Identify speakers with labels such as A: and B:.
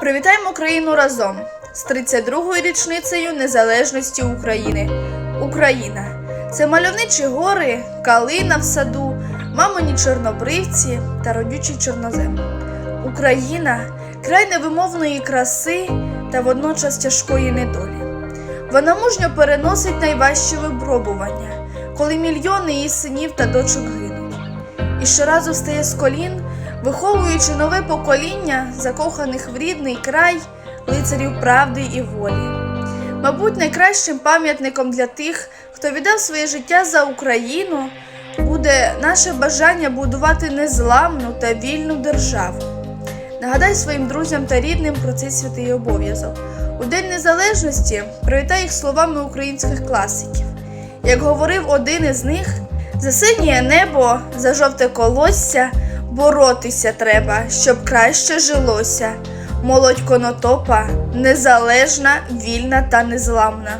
A: Привітаємо Україну разом з 32-ю річницею незалежності України. Україна це мальовничі гори, калина в саду, мамині чорнобривці та родючий чорнозем. Україна край невимовної краси та водночас тяжкої недолі. Вона мужньо переносить найважчі випробування, коли мільйони її синів та дочок гинуть. І щоразу встає з колін, виховуючи нове покоління, закоханих в рідний край лицарів правди і волі. Мабуть, найкращим пам'ятником для тих, хто віддав своє життя за Україну, буде наше бажання будувати незламну та вільну державу. Нагадай своїм друзям та рідним про цей святий обов'язок. У День Незалежності привітай їх словами українських класиків. Як говорив один із них, за синє небо, за жовте колосся боротися треба, щоб краще жилося. Молодь конотопа, незалежна, вільна та незламна.